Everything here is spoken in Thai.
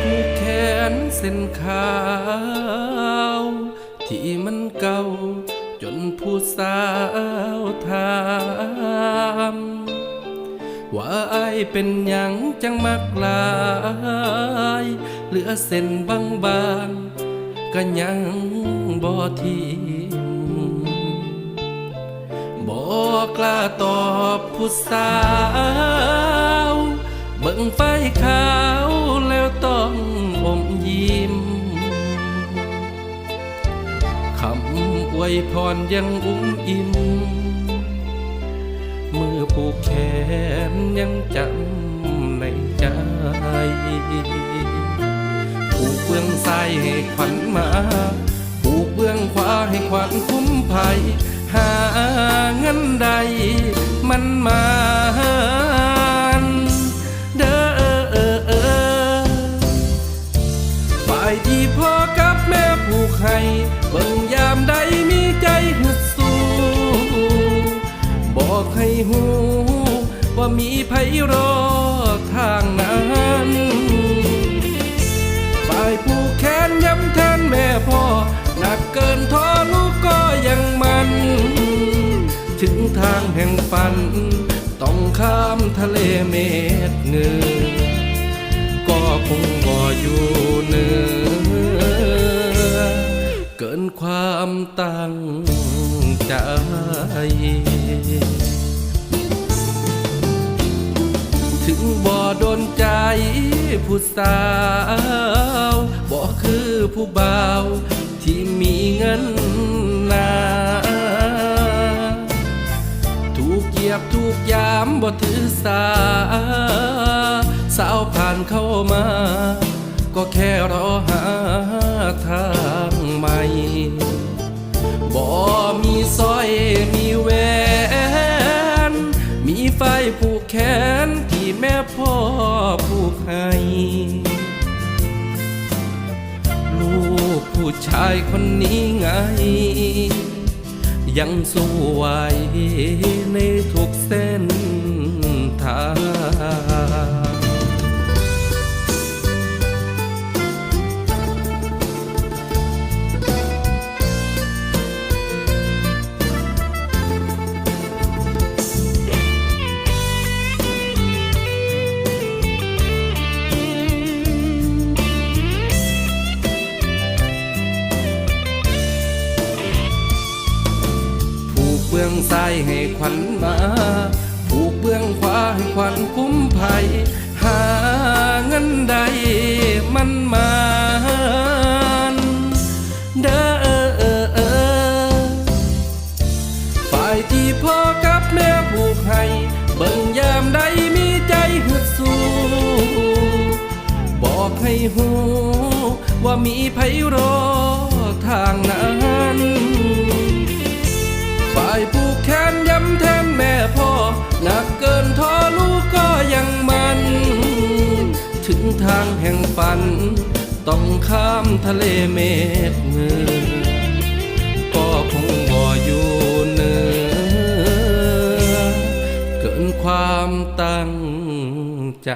ผูกแขนเส้นขาว ที่มันเก่าจนผู้สาวถามว่าไอเป็นยังจังมากลาย เหลือเส้นบางบางก็ยังบ่ทีมบ่กล้าตอบผู้สาว เบิ่งไฟขาว คำอวยพรยังอุ้มอิ่มมือผูกแขนยังจำในใจผูกเบื้องซ้ายให้ขวัญมาผูกเบื้องขวาให้ขวัญคุ้มภัย หาเงินใดมันมา หูว่ามีไผรอทางนั้นฝ่ายผู้แขนย้ำแทนแม่พ่อหนักเกินท้อลูกก็ยังมัน ถึงทางแห่งฝัน ต้องข้ามทะเลเม็ดเงือก็คงบ่อยู่เหนือเกินความตั้งใจ บ่โดนใจผู้สาวบ่คือผู้บ่าวที่มีเงินนาถูกเหยียบถูกยามบ่ถือสา สาวผ่านเข้ามา ก็แค่รอหาทางใหม่บ่ ชายคนนี้ไง ยังสู้ไหว บื้องซ้ายให้ขวัญมาผูกเบื้องขวาให้ขวัญคุ้มภัย หาเงินใดมันมาเด้อฝ่ายที่พ่อกับแม่ผูกให้ เบิ่งยามใดมีใจฮึดสู้บอกให้หูว่ามีไผรอทางนั้น ฝ่ายผูกแขนย้ำแทนแม่พ่อหนักเกินท้อลูกก็ยังมัน ถึงทางแห่งฝัน ต้องข้ามทะเลเมฆเงือก็คงบ่อยู่เหนือเกินความตั้งใจ